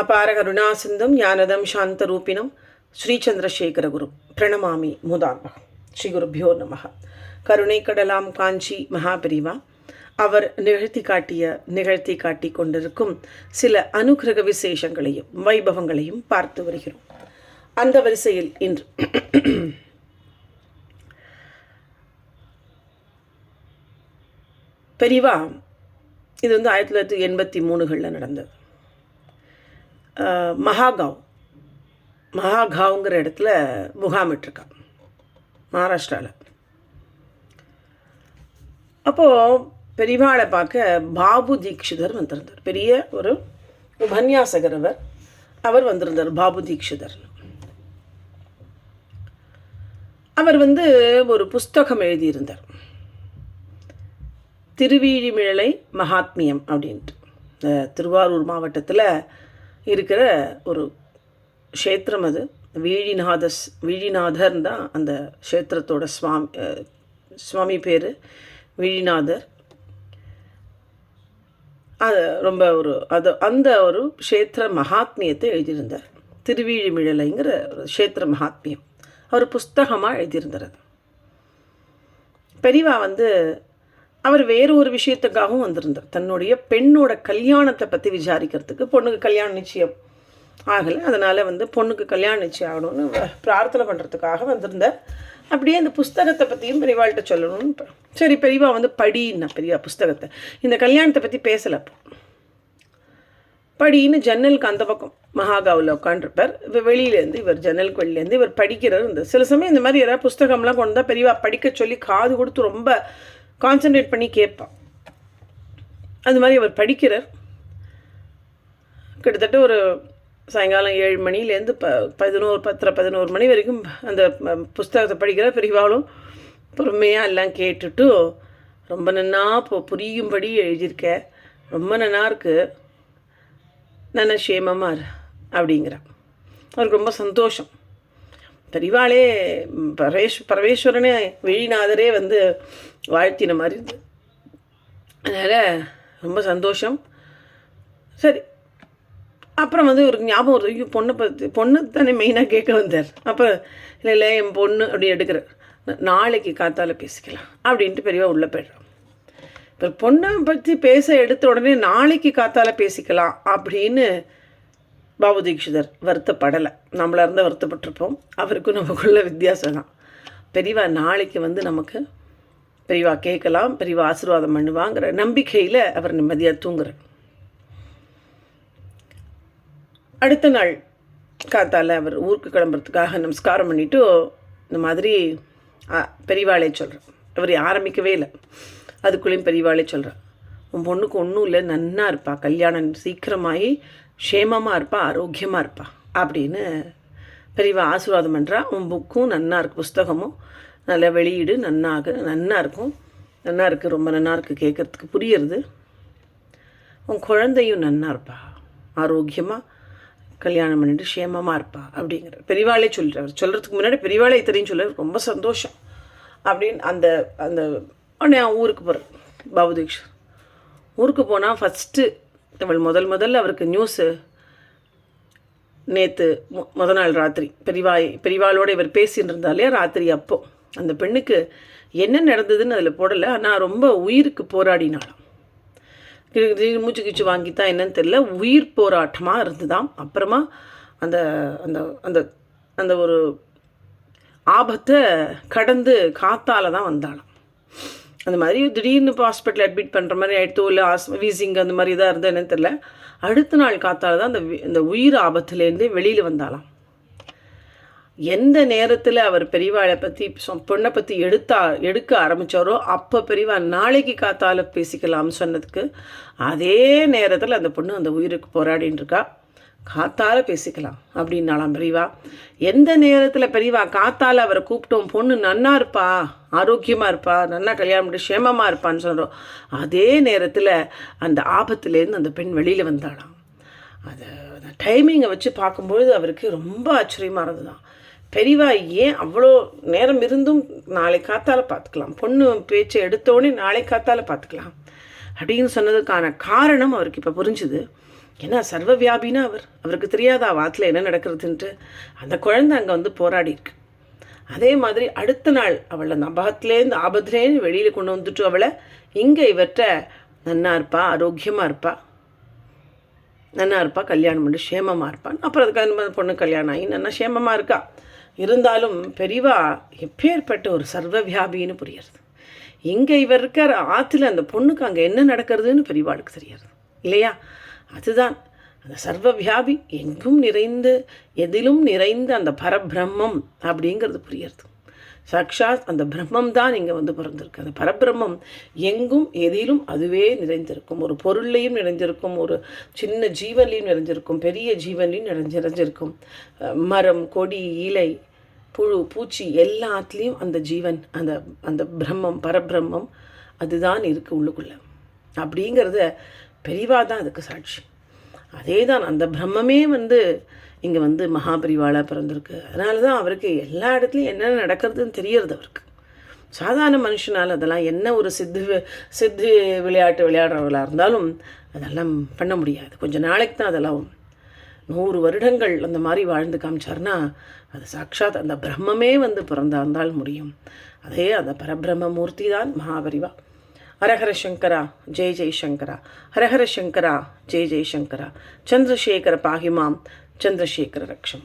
அபார கருணாசிந்தம் ஞானதம் சந்திரசேகர ஸ்ரீச்சந்திரசேகரகுரு பிரணமாமி முதான்மகம் ஸ்ரீ குருபியோ நமக. கருணை கடலாம் காஞ்சி மகாபிரிவா அவர் நிகழ்த்தி காட்டிய நிகழ்த்தி காட்டி கொண்டிருக்கும் சில அனுகிரக விசேஷங்களையும் வைபவங்களையும் பார்த்து வருகிறோம். அந்த வரிசையில் இன்று பெரிவா இது வந்து ஆயிரத்தி தொள்ளாயிரத்தி எண்பத்தி மூணுகளில் நடந்தது. மகாகாவ். மகாகாவ்ங்கிற இடத்துல முகாமிட்டிருக்கா மகாராஷ்டிராவில் அப்போது பெரியவாளை பார்க்க பாபு தீக்ஷிதர் வந்திருந்தார். பெரிய ஒரு உபன்யாசகர் அவர் அவர் வந்திருந்தார் பாபு தீக்ஷிதர் அவர் வந்து ஒரு புஸ்தகம் எழுதியிருந்தார். திருவீழிமிழலை மகாத்மியம் அப்படின்ட்டு. திருவாரூர் மாவட்டத்தில் இருக்கிற ஒரு க்ஷேத்திரம் அது. வீழிநாதஸ் வீழிநாதர் தான் அந்த க்ஷேத்திரத்தோட சுவாமி சுவாமி பேர். வீழிநாதர். அது ரொம்ப ஒரு அது அந்த ஒரு க்ஷேத்திர மகாத்மியத்தை எழுதியிருந்தார். திருவீழிமிழலைங்கிற ஒரு க்ஷேத்திர மகாத்மியம். அவர் புஸ்தகமாக எழுதியிருந்தார் பெரிவா வந்து அவர் வேறு ஒரு விஷயத்துக்காகவும் வந்திருந்தார். தன்னுடைய பெண்ணோட கல்யாணத்தை பற்றி விசாரிக்கிறதுக்கு பொண்ணுக்கு கல்யாணம் நிச்சயம் ஆகலை. அதனால் வந்து பொண்ணுக்கு கல்யாணம் நிச்சயம் ஆகணும்னு பிரார்த்தனை பண்ணுறதுக்காக வந்திருந்தார். அப்படியே அந்த புஸ்தகத்தை பற்றியும் பெரியவாள்கிட்ட சொல்லணும்னு சரி பெரியவா வந்து படின்னா பெரியவா புஸ்தகத்தை. இந்த கல்யாணத்தை பற்றி பேசலப்போ படின்னு ஜன்னலுக்கு அந்த பக்கம் மகாகாவில் உட்காண்டிருப்பார் இவர் வெளியிலேருந்து இவர் ஜன்னலுக்கு வெளியிலேருந்து இவர் படிக்கிறார். இந்த சில சமயம் இந்த மாதிரி யாராவது புஸ்தகம்லாம் கொண்டு தான் பெரியவா படிக்க சொல்லி காது கொடுத்து ரொம்ப கான்சென்ட்ரேட் பண்ணி கேட்பான். அது மாதிரி அவர் படிக்கிறார். கிட்டத்தட்ட ஒரு சாயங்காலம் ஏழு மணிலேருந்து ப பதினோரு பத்தரை பதினோரு மணி வரைக்கும் அந்த புஸ்தகத்தை படிக்கிற பெரியவாளும் பொறுமையாக எல்லாம் கேட்டுட்டு ரொம்ப நன்னா இப்போ புரியும்படி எழுதியிருக்க. ரொம்ப நன்னா இருக்குது நன்ன சேமமாக இரு அவருக்கு ரொம்ப சந்தோஷம். பெரிவாளே பரவேஷ் பரமேஸ்வரனே வெளிநாதரே வந்து வாழ்த்தின மாதிரி இருந்தது அதனால் ரொம்ப சந்தோஷம். சரி. அப்புறம் வந்து ஒரு ஞாபகம் வருது. ஐயோ பொண்ணை பற்றி பொண்ணு தானே மெயினாக கேட்க வந்தார். அப்போ இல்லை இல்லை என் பொண்ணு அப்படி எடுக்கிறார். நாளைக்கு காத்தால் பேசிக்கலாம் அப்படின்ட்டு பெரியவா உள்ளே போயிடுறோம் இப்போ பொண்ணை பற்றி பேச எடுத்த உடனே நாளைக்கு காத்தால பேசிக்கலாம் அப்படின்னு பாபு தீக்ஷிதர் வருத்தப்படலை. நம்மளா இருந்தால் வருத்தப்பட்டிருப்போம். அவருக்கும் நமக்குள்ள வித்தியாசம் தான் பெரியவா நாளைக்கு வந்து நமக்கு பெரியவா கேட்கலாம் பெரியவா ஆசீர்வாதம் பண்ணுவாங்கிற நம்பிக்கையில் அவர் நிம்மதியாக தூங்குறார். அடுத்த நாள் காத்தால அவர் ஊருக்கு கிளம்புறதுக்காக நமஸ்காரம் பண்ணிவிட்டு இந்த மாதிரி பெரியவாளே சொல்கிறேன் அவர் ஆரம்பிக்கவே இல்லை. அதுக்குள்ளேயும் பெரியவாளே சொல்கிறேன் உன் பொண்ணுக்கு ஒன்றும் இல்லை நன்னா இருப்பா. கல்யாணம் சீக்கிரமாகி க்ஷேமமாக இருப்பா ஆரோக்கியமாக இருப்பா அப்படின்னு பெரியவா ஆசீர்வாதம் பண்ணுறா உன் புக்கும் நன்னா இருக்கு புஸ்தகமும் நல்ல வெளியீடு நன்னாக நன்னா இருக்கும். நன்னா இருக்குது ரொம்ப நன்னா இருக்குது கேட்குறதுக்கு புரியுறது. உன் குழந்தையும் நன்னா இருப்பா ஆரோக்கியமாக கல்யாணம் பண்ணிட்டு க்ஷேமமாக இருப்பா அப்படிங்கிற. பெரியவாளே சொல்கிறார் சொல்கிறதுக்கு முன்னாடி பெரியவாளே இத்தனையும் சொல்ல ரொம்ப சந்தோஷம் அப்படின்னு அந்த அந்த உடனே அவன் ஊருக்கு போகிறேன் பாபு ஊருக்கு போனால் ஃபஸ்ட்டு அவள் முதல் முதல்ல அவருக்கு நியூஸு நேற்று மு முத நாள் ராத்திரி. பெரியவாய் பெரிவாளோடு இவர் பேசின்னு இருந்தாலே ராத்திரி அப்போ. அந்த பெண்ணுக்கு என்ன நடந்ததுன்னு அதில் போடலை. ஆனால் ரொம்ப உயிருக்கு போராடினாளாம். மூச்சு கீச்சு வாங்கித்தான் என்னன்னு தெரியல. உயிர் போராட்டமாக இருந்துதான் அப்புறமா அந்த அந்த அந்த அந்த ஒரு ஆபத்தை கடந்து காத்தால தான் வந்தாளாம். அந்த மாதிரி திடீர்னு இப்போ ஹாஸ்பிட்டல் அட்மிட் பண்ணுற மாதிரி ஆயிடுத்தோ இல்லை ஆஸ் வீசிங் அந்த மாதிரி இதாக இருந்தால் என்னன்னு தெரியல. அடுத்த நாள் காத்தால் தான் அந்த இந்த உயிர் ஆபத்துலேருந்தே வெளியில் வந்தாலாம் எந்த நேரத்தில் அவர் பெரியவாளை பற்றி பொண்ணை பற்றி எடுத்தா எடுக்க ஆரம்பித்தாரோ அப்போ பெரியவா நாளைக்கு காத்தால் பேசிக்கலாம்னு சொன்னதுக்கு அதே நேரத்தில் அந்த பொண்ணு அந்த உயிருக்கு போராடின்னு இருக்கா. காத்தால பேசிக்கலாம் அப்படின்னாலாம் பெரியவா எந்த நேரத்தில் பெரியவா காத்தால அவரை கூப்பிட்டோம் பொண்ணு நன்னா இருப்பா ஆரோக்கியமாக இருப்பா நன்னா கல்யாணம் பண்ணி க்ஷேமமாக இருப்பான்னு சொல்கிறோம் அதே நேரத்தில் அந்த ஆபத்துலேருந்து அந்த பெண் வெளியில் வந்தாளாம். அது அந்த டைமிங்கை வச்சு பார்க்கும்பொழுது அவருக்கு ரொம்ப ஆச்சரியமாக இருந்ததுதான் பெரியவா ஏன் அவ்வளோ நேரம் இருந்தும் நாளை காத்தால பார்த்துக்கலாம்? பொண்ணு பேச்சை எடுத்தோடனே நாளை காத்தால பார்த்துக்கலாம். அப்படின்னு சொன்னதுக்கான காரணம் அவருக்கு இப்போ புரிஞ்சுது. ஏன்னா சர்வ சர்வவியாபினா அவர்? அவருக்கு தெரியாதா வாத்தில் என்ன நடக்கிறதுன்ட்டு? அந்த குழந்தை அங்கே வந்து போராடி இருக்கு அதே மாதிரி அடுத்த நாள் அவளை நபகத்துலேருந்து ஆபத்துலேருந்து வெளியில் கொண்டு வந்துட்டு அவளை இங்கே இவர்கிட்ட நன்னா இருப்பா ஆரோக்கியமாக இருப்பா? நன்னா இருப்பா கல்யாணம் பண்ணி சேமமாக இருப்பான் அப்புறம் அதுக்கு அந்த பொண்ணு கல்யாணம் ஆகி நன்னா சேமமாக இருக்கா? இருந்தாலும் பெரிவா எப்பேற்பட்ட ஒரு சர்வ வியாபின்னு புரியுறது இங்கே இவர் இருக்கிற ஆற்றுல அந்த பொண்ணுக்கு அங்கே என்ன நடக்கிறதுன்னு பெரிவாளுக்கு தெரியாது. இல்லையா? அதுதான். அந்த சர்வ வியாபி எங்கும் நிறைந்து எதிலும் நிறைந்த அந்த பரபிரம்மம் அப்படிங்கிறது புரியறது. சாக்ஷாத் அந்த பிரம்மம் தான் இங்கே வந்து பிறந்திருக்கு. அந்த பரபிரம்மம் எங்கும் எதிலும் அதுவே நிறைந்திருக்கும். ஒரு பொருள்லையும் நிறைஞ்சிருக்கும் ஒரு சின்ன ஜீவன்லையும் நிறைஞ்சிருக்கும் பெரிய ஜீவன்லையும் நிறைஞ்சு நிறைஞ்சிருக்கும். மரம் கொடி இலை புழு பூச்சி எல்லாத்துலேயும் அந்த ஜீவன் அந்த அந்த பிரம்மம் பரபிரம்மம் அதுதான் இருக்குது உள்ளுக்குள்ளே. அப்படிங்கிறத பெரிவா தான் அதுக்கு சாட்சி. அதே தான் அந்த பிரம்மமே வந்து இங்கே வந்து மகாபரிவாளாக பிறந்திருக்கு. அதனால தான் அவருக்கு எல்லா இடத்துலையும் என்ன நடக்கிறதுன்னு தெரியறது அவருக்கு. சாதாரண மனுஷனால் அதெல்லாம் என்ன ஒரு சித்து சித்து விளையாட்டு விளையாடுறவர்களாக இருந்தாலும் அதெல்லாம் பண்ண முடியாது. கொஞ்சம் நாளைக்கு தான் அதெல்லாம் நூறு வருடங்கள் அந்த மாதிரி வாழ்ந்து காமிச்சார்னா அது சாட்சாத் அந்த பிரம்மமே வந்து பிறந்தாந்தால் முடியும். அதே அந்த பரபிரம்ம மூர்த்தி தான் மகாபரிவா. ಹರಹರ ಶಂಕರ ಜಯ ಜಯ ಶಂಕರ ಹರಹರ ಶಂಕರ ಜಯ ಜಯ ಶಂಕರ ಚಂದ್ರಶೇಖರ ಪಾಹಿಮಾಂ ಚಂದ್ರಶೇಖರ ರಕ್ಷಮ